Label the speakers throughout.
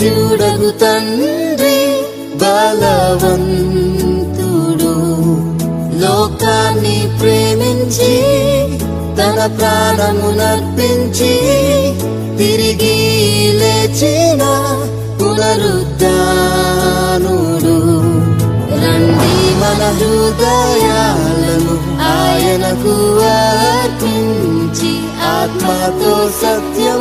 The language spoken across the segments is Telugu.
Speaker 1: చూడగు తండ్రి బలవంతుడు. లోకాన్ని ప్రేమించి తన ప్రాణమునర్పించి తిరిగి లేచిన పునరుద్ధానుడు. రండి మన హృదయాలను ఆయనకు అర్పించి ఆత్మతో
Speaker 2: సత్యం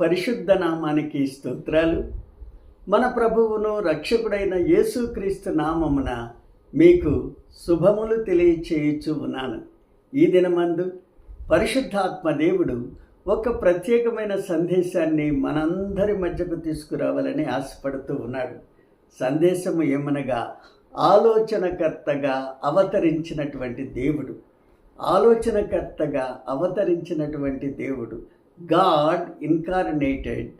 Speaker 2: పరిశుద్ధ నామానికి స్తోత్రాలు. మన ప్రభువును రక్షకుడైన యేసుక్రీస్తు నామమున మీకు శుభములు తెలియచేయుచు ఉన్నాను. ఈ దినమందు పరిశుద్ధాత్మ దేవుడు ఒక ప్రత్యేకమైన సందేశాన్ని మనందరి మధ్యకు తీసుకురావాలని ఆశపడుతూ ఉన్నాడు. సందేశము ఏమనగా ఆలోచనకర్తగా అవతరించినటువంటి దేవుడు. ఆలోచనకర్తగా అవతరించినటువంటి దేవుడు. God incarnated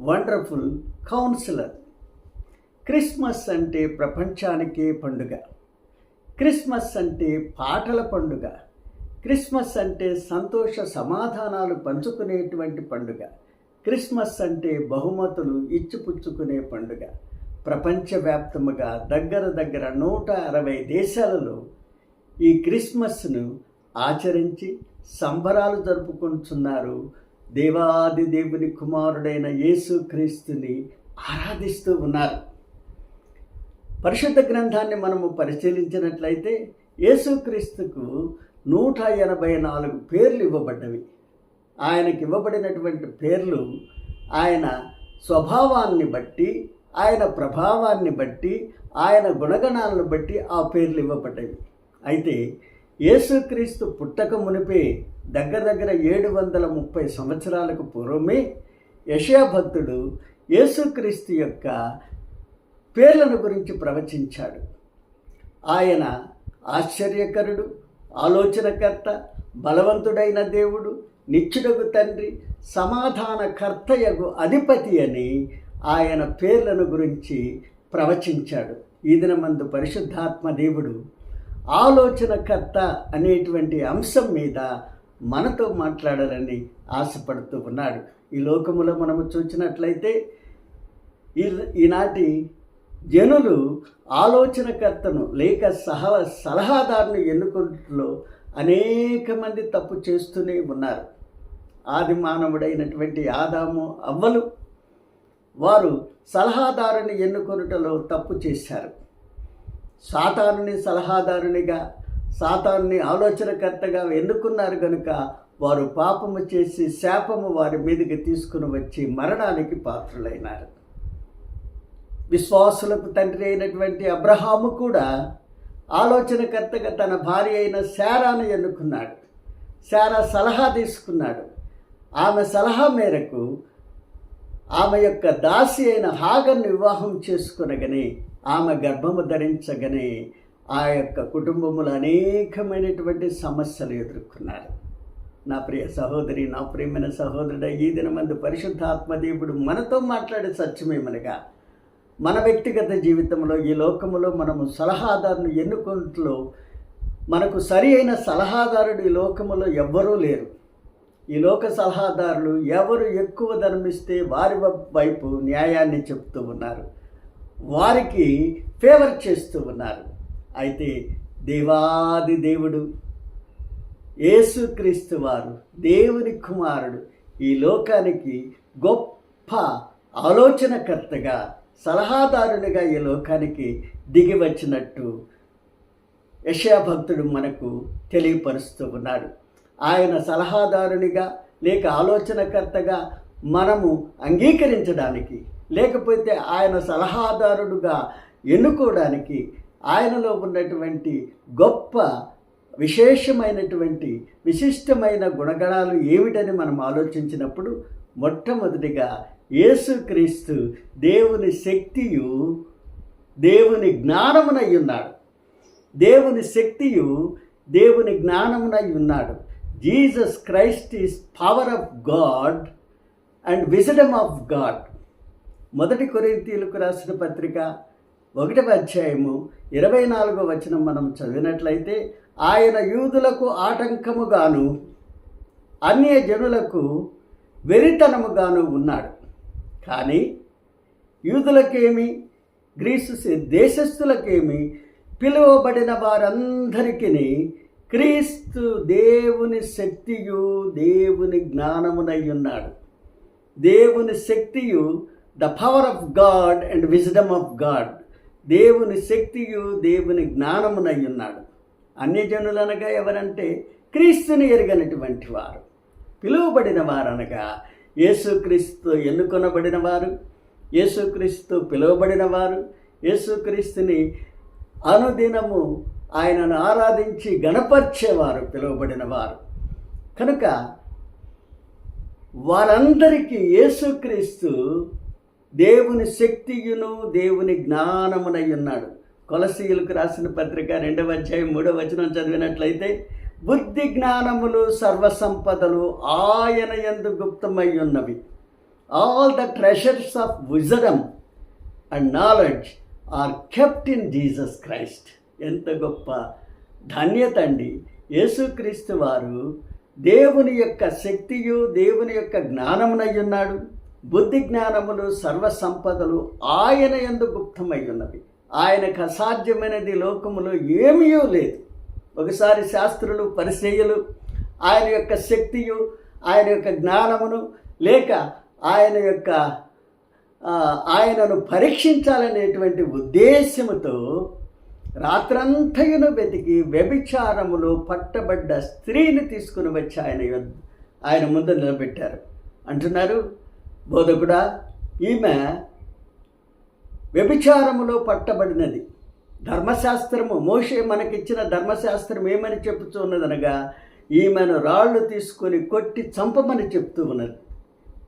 Speaker 2: wonderful counsellor Christmas అంటే ప్రపంచానికే పండుగ. క్రిస్మస్ అంటే పాటల పండుగ. క్రిస్మస్ అంటే సంతోష సమాధానాలు పంచుకునేటువంటి పండుగ. క్రిస్మస్ అంటే బహుమతులు ఇచ్చిపుచ్చుకునే పండుగ. ప్రపంచవ్యాప్తముగా దగ్గర దగ్గర నూట అరవై దేశాలలో ఈ క్రిస్మస్ను ఆచరించి సంబరాలు జరుపుకుంటున్నారు దేవాది దేవుని కుమారుడైన యేసుక్రీస్తుని ఆరాధిస్తూ ఉన్నారు. పరిశుద్ధ గ్రంథాన్ని మనము పరిశీలించినట్లయితే యేసుక్రీస్తుకు నూట ఎనభై నాలుగు పేర్లు ఇవ్వబడ్డవి. ఆయనకి ఇవ్వబడినటువంటి పేర్లు ఆయన స్వభావాన్ని బట్టి ఆయన ప్రభావాన్ని బట్టి ఆయన గుణగణాలను బట్టి ఆ పేర్లు ఇవ్వబడ్డవి. అయితే యేసుక్రీస్తు పుట్టక మునిపే దగ్గర దగ్గర ఏడు వందల ముప్పై సంవత్సరాలకు పూర్వమే యషయా భక్తుడు యేసుక్రీస్తు యొక్క పేర్లను గురించి ప్రవచించాడు. ఆయన ఆశ్చర్యకరుడు ఆలోచనకర్త బలవంతుడైన దేవుడు నిత్యుడగు తండ్రి సమాధానకర్తయగు అధిపతి అని ఆయన పేర్లను గురించి ప్రవచించాడు. ఈ దినమందు పరిశుద్ధాత్మ దేవుడు ఆలోచనకర్త అనేటువంటి అంశం మీద మనతో మాట్లాడాలని ఆశపడుతూ ఉన్నాడు. ఈ లోకములో మనము చూసినట్లయితే ఈ ఈనాటి జనులు ఆలోచనకర్తను లేక సహ సలహాదారుని ఎన్నుకుంటలో అనేక మంది తప్పు చేస్తూనే ఉన్నారు. ఆది మానవుడైనటువంటి ఆదాము అవ్వలు వారు సలహాదారుని ఎన్నుకొనుటలో తప్పు చేశారు. సాతానుని సలహాదారునిగా సాతాన్ని ఆలోచనకర్తగా ఎన్నుకున్నారు కనుక వారు పాపము చేసి శాపము వారి మీదకి తీసుకుని వచ్చి మరణానికి పాత్రులైనారు. విశ్వాసులకు తండ్రి అయినటువంటి అబ్రహాము కూడా ఆలోచనకర్తగా తన భార్య అయిన శారాను ఎన్నుకున్నాడు. శారా సలహా తీసుకున్నాడు. ఆమె సలహా మేరకు ఆమె యొక్క దాసి అయిన హాగర్ను వివాహం చేసుకునగని ఆమె గర్భము ధరించగానే ఆ యొక్క కుటుంబములు అనేకమైనటువంటి సమస్యలు ఎదుర్కొన్నారు. నా ప్రియ సహోదరి నా ప్రియమైన సహోదరుడ ఈ దినమందు పరిశుద్ధాత్మదేవుడు మనతో మాట్లాడే సత్యమేమనగా మన వ్యక్తిగత జీవితంలో ఈ లోకములో మనము సలహాదారుని ఎన్నుకుంటలో మనకు సరి అయిన సలహాదారుడు ఈ లోకములో ఎవ్వరూ లేరు. ఈ లోక సలహాదారులు ఎవరు ఎక్కువ ధర్మిస్తే వారి వైపు న్యాయాన్ని చెప్తూ ఉన్నారు. వారికి ఫేవర్ చేస్తూ ఉన్నారు. అయితే దేవాది దేవుడు యేసుక్రీస్తు వారు దేవుని కుమారుడు ఈ లోకానికి గొప్ప ఆలోచనకర్తగా సలహాదారునిగా ఈ లోకానికి దిగి వచ్చినట్టు యశా భక్తుడు మనకు తెలియపరుస్తూ ఉన్నాడు. ఆయన సలహాదారునిగా లేక ఆలోచనకర్తగా మనము అంగీకరించడానికి లేకపోతే ఆయన సలహాదారుడుగా ఎన్నుకోవడానికి ఆయనలో ఉన్నటువంటి గొప్ప విశేషమైనటువంటి విశిష్టమైన గుణగణాలు ఏమిటని మనం ఆలోచించినప్పుడు మొట్టమొదటిగా యేసుక్రీస్తు దేవుని శక్తియు దేవుని జ్ఞానమునై ఉన్నాడు. దేవుని శక్తియు దేవుని జ్ఞానమునై ఉన్నాడు. Jesus Christ is power of God and wisdom of God. మొదటి కొరింతీలకు రాసిన పత్రిక ఒకటవ అధ్యాయము ఇరవై నాలుగో వచనం మనం చదివినట్లయితే ఆయన యూదులకు ఆటంకముగాను అన్య జనులకు వెరితనముగాను ఉన్నాడు. కానీ యూదులకేమి గ్రీసు దేశస్థులకేమి పిలువబడిన వారందరికీ క్రీస్తు దేవుని శక్తియు దేవుని జ్ఞానమునై ఉన్నాడు. దేవుని శక్తియు the power of God and wisdom of God. దేవుని శక్తియు దేవుని జ్ఞానమునై ఉన్నాడు. అన్యజనులనగా ఎవరంటే క్రీస్తుని ఎరగనటువంటి వారు. పిలువబడిన వారనగా యేసుక్రీస్తు ఎన్నుకొనబడిన వారు యేసుక్రీస్తు పిలువబడిన వారు యేసుక్రీస్తుని అనుదినము ఆయనను ఆరాధించి గణపరిచేవారు పిలువబడిన వారు. కనుక వారందరికీ యేసుక్రీస్తు దేవుని శక్తియును దేవుని జ్ఞానమునై ఉన్నాడు కొలసీయులకు రాసిన పత్రిక రెండవ అధ్యాయం మూడవ వచనం చదివినట్లయితే బుద్ధి జ్ఞానములు సర్వసంపదలు ఆయన ఎందు గుప్తమై ఉన్నవి all the treasures of wisdom and knowledge are kept in Jesus Christ ఎంత గొప్ప ధన్యత అండి. యేసుక్రీస్తు వారు దేవుని యొక్క శక్తియు దేవుని యొక్క జ్ఞానమునై ఉన్నాడు బుద్ధి జ్ఞానములు సర్వ సంపదలు ఆయన ఎందు గుప్తమై ఉన్నవి ఆయనకు అసాధ్యమైనది లోకములో ఏమీయూ లేదు. ఒకసారి శాస్త్రులు పరిచయులు ఆయన యొక్క శక్తియు ఆయన యొక్క జ్ఞానమును లేక ఆయన యొక్క ఆయనను పరీక్షించాలనేటువంటి ఉద్దేశముతో రాత్రంతయును వెతికి వ్యభిచారములో పట్టబడ్డ స్త్రీని తీసుకుని వచ్చి ఆయన ఆయన ముందు నిలబెట్టారు. అంటున్నారు బోధకుడా ఈమె వ్యభిచారములో పట్టబడినది. ధర్మశాస్త్రము మోషే మనకిచ్చిన ధర్మశాస్త్రం ఏమని చెబుతూ ఉన్నదనగా ఈమెను రాళ్ళు తీసుకొని కొట్టి చంపమని చెప్తూ ఉన్నది.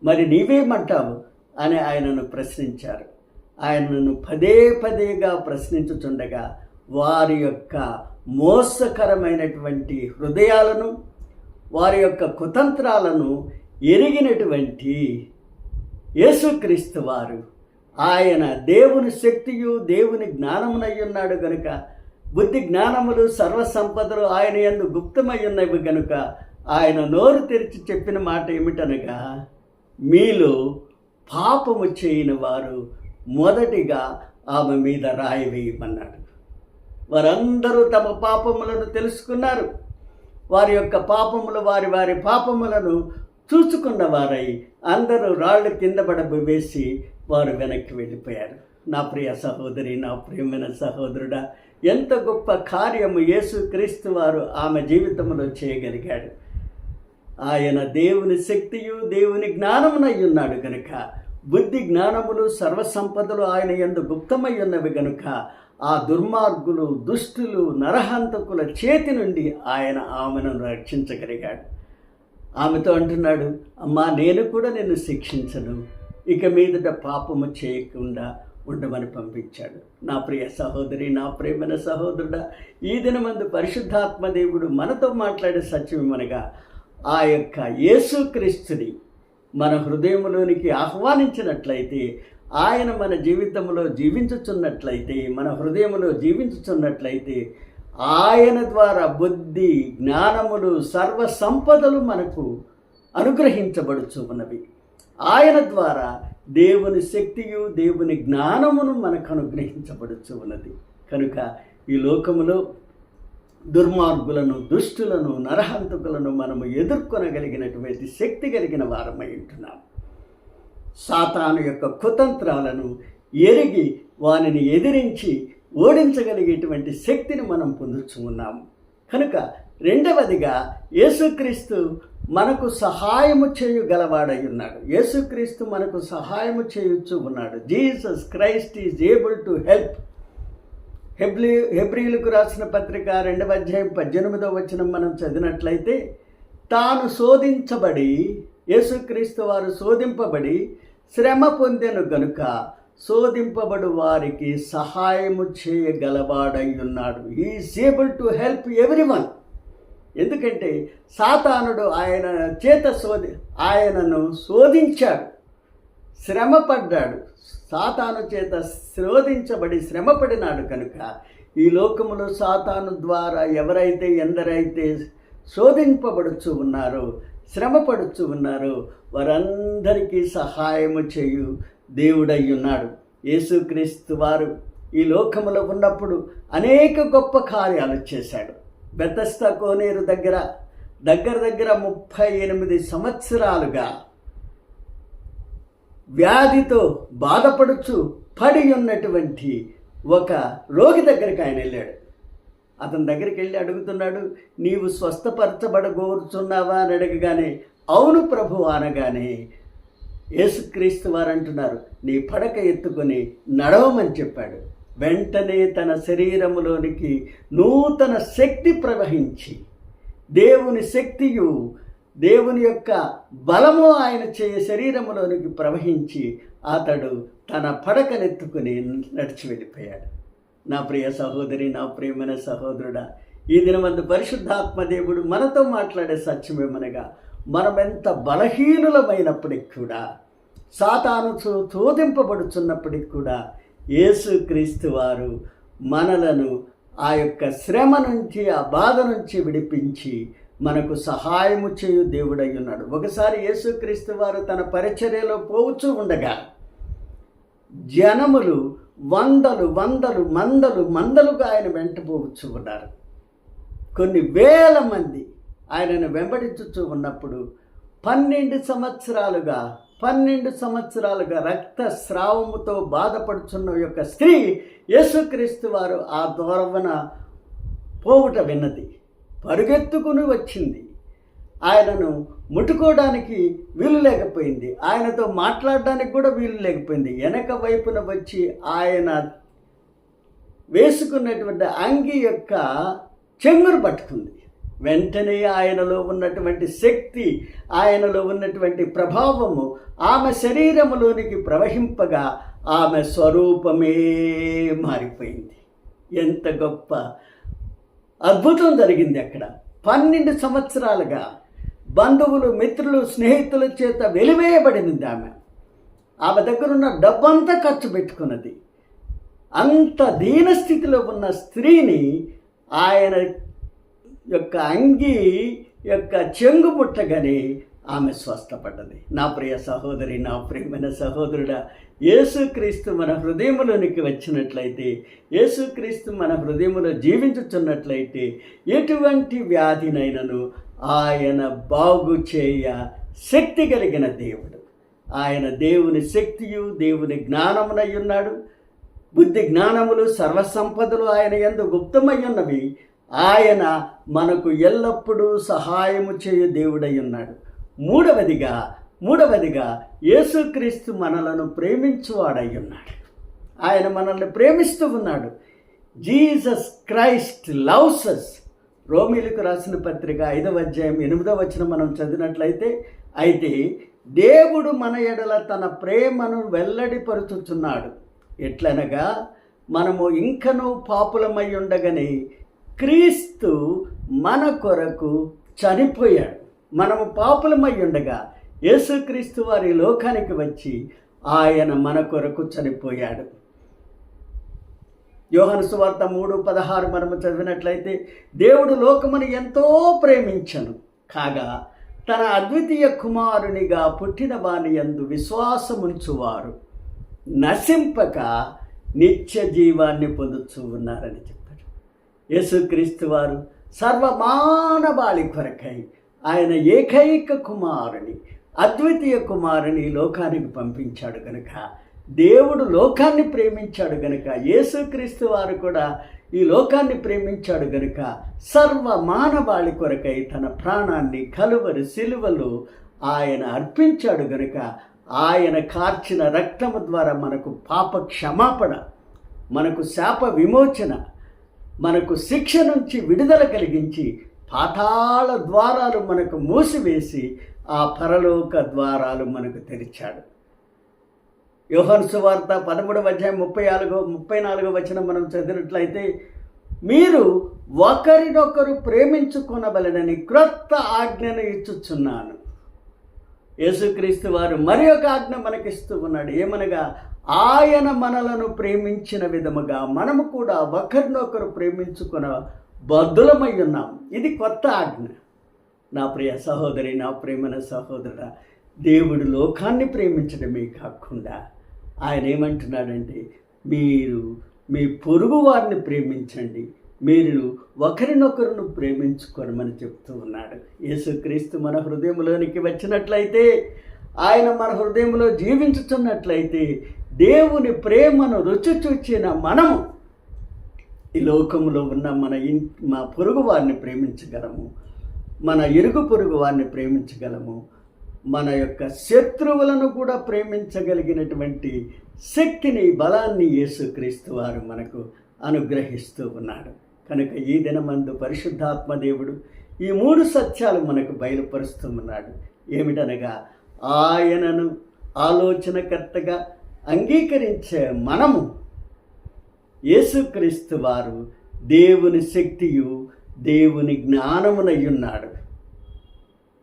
Speaker 2: మరి నీవేమంటావు? అని ఆయనను ప్రశ్నించారు. ఆయనను పదే పదేగా ప్రశ్నించుచుండగా వారి యొక్క మోసకరమైనటువంటి హృదయాలను వారి యొక్క కుతంత్రాలను ఎరిగినటువంటి యేసుక్రీస్తు వారు ఆయన దేవుని శక్తియు దేవుని జ్ఞానమునై ఉన్నాడు గనుక బుద్ధి జ్ఞానములు సర్వసంపదలు ఆయన ఎందు గుప్తమై ఉన్నవి గనుక ఆయన నోరు తెరిచి చెప్పిన మాట ఏమిటనగా మీలో పాపము చేయని వారు మొదటిగా ఆమె మీద రాయి వేయమన్నాడు. వారందరూ తమ పాపములను తెలుసుకున్నారు. వారి యొక్క పాపములు వారి వారి పాపములను చూసుకున్న వారై అందరూ రాళ్ళు కింద వేసి వారు వెనక్కి వెళ్ళిపోయారు. నా ప్రియ సహోదరి నా ప్రియమైన సహోదరుడా ఎంత గొప్ప కార్యము యేసు క్రీస్తు వారు ఆమె జీవితంలో చేయగలిగాడు. ఆయన దేవుని శక్తియు దేవుని జ్ఞానమునై ఉన్నాడు గనుక బుద్ధి జ్ఞానములు సర్వసంపదలు ఆయన ఎందు గుప్తమై ఉన్నవి గనుక ఆ దుర్మార్గులు దుష్టులు నరహంతకుల చేతి నుండి ఆయన ఆమెను రక్షించగలిగాడు. ఆమెతో అంటున్నాడు అమ్మా నేను కూడా నిన్ను శిక్షించను. ఇక మీదట పాపము చేయకుండా ఉండమని పంపించాడు. నా ప్రియ సహోదరి నా ప్రేమైన సహోదరుడా ఈ దినమందు పరిశుద్ధాత్మ దేవుడు మనతో మాట్లాడే సత్యమనగా ఆ యొక్క యేసుక్రీస్తుని మన హృదయంలోనికి ఆహ్వానించినట్లయితే ఆయన మన జీవితంలో జీవించుచున్నట్లయితే మన హృదయంలో జీవించుచున్నట్లయితే ఆయన ద్వారా బుద్ధి జ్ఞానములు సర్వ సంపదలు మనకు అనుగ్రహించబడుచు ఉన్నవి. ఆయన ద్వారా దేవుని శక్తియు దేవుని జ్ఞానమును మనకు అనుగ్రహించబడుచు ఉన్నది. కనుక ఈ లోకములో దుర్మార్గులను దుష్టులను నరహంతకులను మనము ఎదుర్కొనగలిగినటువంటి శక్తి కలిగిన వారమై ఉంటున్నాం. సాతాను యొక్క కుతంత్రాలను ఎరిగి వానిని ఎదిరించి ఓడించగలిగేటువంటి శక్తిని మనం పొందుచు ఉన్నాము కనుక రెండవదిగా యేసుక్రీస్తు మనకు సహాయము చేయగలవాడై ఉన్నాడు యేసుక్రీస్తు మనకు సహాయము చేయొచ్చు ఉన్నాడు. Jesus Christ is able to help. హెబ్రి హెబ్రిలకు రాసిన పత్రిక రెండవ అధ్యాయం పద్దెనిమిదవ వచనం మనం చదివినట్లయితే తాను శోధించబడి యేసుక్రీస్తు వారు శోధింపబడి శ్రమ పొందెను గనుక శోధింపబడు వారికి సహాయము చేయగలవాడై ఉన్నాడు is able to help everyone ఎందుకంటే సాతానుడు ఆయన చేత శోధి ఆయనను శోధించాడు. శ్రమపడ్డాడు. సాతాను చేత శోధించబడి శ్రమపడినాడు కనుక ఈ లోకములో సాతాను ద్వారా ఎవరైతే ఎందరైతే శోధింపబడుచు ఉన్నారో శ్రమపడుచు ఉన్నారో వారందరికీ సహాయము చేయు దేవుడై ఉన్నాడు యేసుక్రీస్తు వారు ఈ లోకములో ఉన్నప్పుడు అనేక గొప్ప కార్యాలు చేశాడు. బెతస్త కోనేరు దగ్గర దగ్గర దగ్గర ముప్పై ఎనిమిది సంవత్సరాలుగా వ్యాధితో బాధపడుచు పడి ఉన్నటువంటి ఒక రోగి దగ్గరికి ఆయన వెళ్ళాడు. అతని దగ్గరికి వెళ్ళి అడుగుతున్నాడు నీవు స్వస్థపరచబడగోరుచున్నావా? అని అడగగానే అవును ప్రభు అనగానే యేసుక్రీస్తు వారు అంటున్నారు నీ పడక ఎత్తుకొని నడవమని చెప్పాడు. వెంటనే తన శరీరములోనికి నూతన శక్తి ప్రవహించి దేవుని శక్తియు దేవుని యొక్క బలము ఆయన చే శరీరములోనికి ప్రవహించి అతడు తన పడకనెత్తుకుని నడిచి వెళ్ళిపోయాడు. నా ప్రియ సహోదరి నా ప్రియమైన సహోదరుడా ఈ దినమందు పరిశుద్ధాత్మ దేవుడు మనతో మాట్లాడే సత్యమేమనగా మనమెంత బలహీనులమైనప్పటికి కూడా సాతాను చో- చోదింపబడుచున్నప్పటికి కూడా యేసుక్రీస్తు వారు మనలను ఆ యొక్క శ్రమ నుంచి ఆ బాధ నుంచి విడిపించి మనకు సహాయము చేయు దేవుడై ఉన్నాడు ఒకసారి యేసుక్రీస్తు వారు తన పరిచర్యలో పోవచ్చు ఉండగా జనములు వందలు వందలు మందలు మందలుగా ఆయన వెంట పోవచ్చు ఉన్నారు. కొన్ని వేల మంది ఆయనను వెంబడించుతూ ఉన్నప్పుడు పన్నెండు సంవత్సరాలుగా పన్నెండు సంవత్సరాలుగా రక్తస్రావముతో బాధపడుచున్న యొక్క స్త్రీ యేసుక్రీస్తు వారు ఆ దూరవన పోవుట విన్నది. పరుగెత్తుకుని వచ్చింది. ఆయనను ముట్టుకోవడానికి వీలు లేకపోయింది. ఆయనతో మాట్లాడడానికి కూడా వీలు లేకపోయింది. వెనక వైపున వచ్చి ఆయన వేసుకున్నటువంటి అంగి యొక్క చెంగురు పట్టుకుంది. వెంటనే ఆయనలో ఉన్నటువంటి శక్తి ఆయనలో ఉన్నటువంటి ప్రభావము ఆమె శరీరములోనికి ప్రవహింపగా ఆమె స్వరూపమే మారిపోయింది. ఎంత గొప్ప అద్భుతం జరిగింది అక్కడ. పన్నెండు సంవత్సరాలుగా బంధువులు మిత్రులు స్నేహితుల చేత వెలివేయబడింది ఆమె. ఆమె దగ్గర ఉన్న డబ్బంతా ఖర్చు పెట్టుకున్నది. అంత దీనస్థితిలో ఉన్న స్త్రీని ఆయన యొక్క అంగి యొక్క చెంగు పుట్టగని ఆమె స్వస్థపడ్డది. నా ప్రియ సహోదరి నా ప్రియమైన సహోదరుడా యేసుక్రీస్తు మన హృదయములోనికి వచ్చినట్లయితే యేసుక్రీస్తు మన హృదయంలో జీవించుచున్నట్లయితే ఎటువంటి వ్యాధినైనను ఆయన బాగు చేయ శక్తి కలిగిన దేవుడు. ఆయన దేవుని శక్తియు దేవుని జ్ఞానమునై ఉన్నాడు బుద్ధి జ్ఞానములు సర్వసంపదలు ఆయన ఎందు గుప్తమై ఉన్నవి ఆయన మనకు ఎల్లప్పుడూ సహాయము చేయు దేవుడై ఉన్నాడు. మూడవదిగా మూడవదిగా యేసుక్రీస్తు మనలను ప్రేమించువాడై ఉన్నాడు. ఆయన మనల్ని ప్రేమిస్తూ ఉన్నాడు. జీసస్ క్రైస్ట్ లవ్సస్ రోమిలకు రాసిన పత్రిక ఐదవ అధ్యాయం ఎనిమిదవ వచ్చిన మనం చదివినట్లయితే అయితే దేవుడు మన ఎడల తన ప్రేమను వెల్లడిపరుచుచున్నాడు. ఎట్లనగా మనము ఇంకనూ పాపులమై ఉండగానే క్రీస్తు మన కొరకు చనిపోయాడు. మనము పాపులమై ఉండగా యేసుక్రీస్తు వారి లోకానికి వచ్చి ఆయన మన కొరకు చనిపోయాడు. యోహాను సువార్త మూడు పదహారు మనము చదివినట్లయితే దేవుడు లోకమును ఎంతో ప్రేమించను. కాగా తన అద్వితీయ కుమారునిగా పుట్టిన వాని యందు విశ్వాసముంచువారు. నశింపక నిత్య జీవాన్ని పొందుతూ ఉన్నారని చెప్పారు యేసుక్రీస్తు వారు సర్వమానవాళి కొరకై ఆయన ఏకైక కుమారుని అద్వితీయ కుమారుని లోకానికి పంపించాడు గనుక దేవుడు లోకాన్ని ప్రేమించాడు గనుక యేసుక్రీస్తు వారు కూడా ఈ లోకాన్ని ప్రేమించాడు గనుక సర్వ మానవాళి కొరకై తన ప్రాణాన్ని కలువరి సిలువలు ఆయన అర్పించాడు గనుక ఆయన కార్చిన రక్తము ద్వారా మనకు పాప క్షమాపణ మనకు శాప విమోచన మనకు శిక్ష నుంచి విడుదల కలిగించి పాతాళ ద్వారాలు మనకు మూసివేసి ఆ పరలోక ద్వారాలు మనకు తెరిచాడు. యోహన్ సువార్త పదమూడవ అధ్యాయం ముప్పై నాలుగో ముప్పై నాలుగో వచనం మనం చదివినట్లయితే మీరు ఒకరినొకరు ప్రేమించుకొనవలెనని క్రొత్త ఆజ్ఞను ఇచ్చుచున్నాను. యేసుక్రీస్తు వారు మరి ఒక ఆజ్ఞ మనకిస్తూ ఉన్నాడు. ఏమనగా ఆయన మనలను ప్రేమించిన విధముగా మనము కూడా ఒకరినొకరు ప్రేమించుకున్న బద్దులమై ఉన్నాం ఇది కొత్త ఆజ్ఞ. నా ప్రియ సహోదరి నా ప్రేమన సహోదర దేవుడు లోకాన్ని ప్రేమించడమే కాకుండా ఆయన ఏమంటున్నాడంటే మీరు మీ పొరుగు వారిని ప్రేమించండి. మీరు ఒకరినొకరును ప్రేమించుకోనమని చెప్తూ ఉన్నాడు. యేసుక్రీస్తు మన హృదయంలోనికి వచ్చినట్లయితే ఆయన మన హృదయంలో జీవించుతున్నట్లయితే దేవుని ప్రేమను రుచి చూచిన మనము ఈ లోకంలో ఉన్న మన ఇన్ మా పొరుగు వారిని ప్రేమించగలము. మన ఇరుగు పొరుగు వారిని ప్రేమించగలము. మన యొక్క శత్రువులను కూడా ప్రేమించగలిగినటువంటి శక్తిని బలాన్ని యేసుక్రీస్తు వారు మనకు అనుగ్రహిస్తూ ఉన్నాడు. కనుక ఈ దినమందు పరిశుద్ధాత్మ దేవుడు ఈ మూడు సత్యాలు మనకు బయలుపరుస్తూ ఉన్నాడు. ఏమిటనగా ఆయనను ఆలోచనకర్తగా అంగీకరించే మనము యేసుక్రీస్తు వారు దేవుని శక్తియు దేవుని జ్ఞానమునయ్యున్నాడు.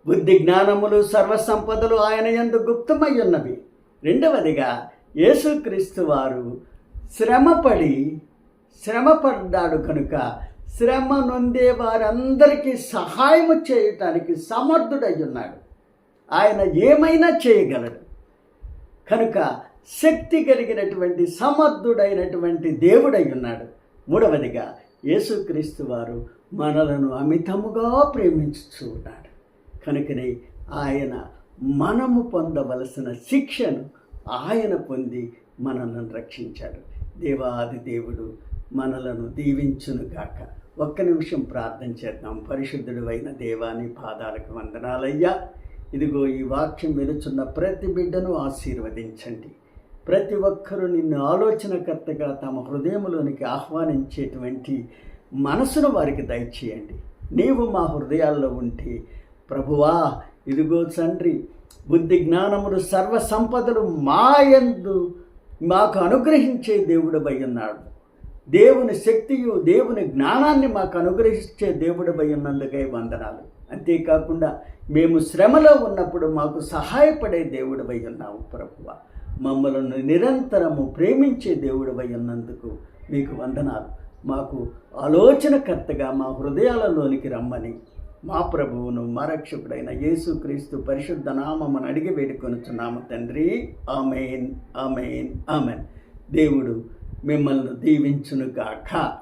Speaker 2: బుద్ధి జ్ఞానములు సర్వసంపదలు ఆయన ఎందు గుప్తమై ఉన్నవి రెండవదిగా యేసుక్రీస్తు వారు శ్రమపడి శ్రమపడ్డాడు కనుక శ్రమ నొందే వారందరికీ సహాయము చేయటానికి సమర్థుడై ఉన్నాడు ఆయన ఏమైనా చేయగలడు. కనుక శక్తి కలిగినటువంటి సమర్థుడైనటువంటి దేవుడై ఉన్నాడు. మూడవదిగా యేసుక్రీస్తు వారు మనలను అమితముగా ప్రేమించుచూ ఉన్నాడు. కనుకనే ఆయన మనము పొందవలసిన శిక్షను ఆయన పొంది మనలను రక్షించాడు. దేవాది దేవుడు మనలను దీవించును గాక. ఒక్క నిమిషం ప్రార్థన చేద్దాం. పరిశుద్ధుడు అయిన దేవాని పాదాలకు వందనాలయ్యా. ఇదిగో ఈ వాక్యం వినుచున్న ప్రతి బిడ్డను ఆశీర్వదించండి. ప్రతి ఒక్కరూ నిన్ను ఆలోచనకర్తగా తమ హృదయంలోనికి ఆహ్వానించేటువంటి మనసును వారికి దయచేయండి. నీవు మా హృదయాల్లో ఉంటే ప్రభువా ఇదిగో తండ్రి బుద్ధి జ్ఞానములు సర్వ సంపదలు మాయందు మాకు అనుగ్రహించే దేవుడు ఉన్నాడు. దేవుని శక్తియు దేవుని జ్ఞానాన్ని మాకు అనుగ్రహించే దేవుడు ఉన్నందుకై వందనాలు. అంతేకాకుండా మేము శ్రమలో ఉన్నప్పుడు మాకు సహాయపడే దేవుడు ఉన్నావు ప్రభువా. మమ్మలను నిరంతరము ప్రేమించే దేవుడు ఉన్నందుకు మీకు వందనాలు. మాకు ఆలోచనకర్తగా మా హృదయాలలోనికి రమ్మని. మా ప్రభువును మా రక్షకుడైన యేసుక్రీస్తు పరిశుద్ధ నామమును అడిగి వేడుకొనుచున్నాము తండ్రి. Amen amen amen. దేవుడు మిమ్మల్ని దీవించునుగాక.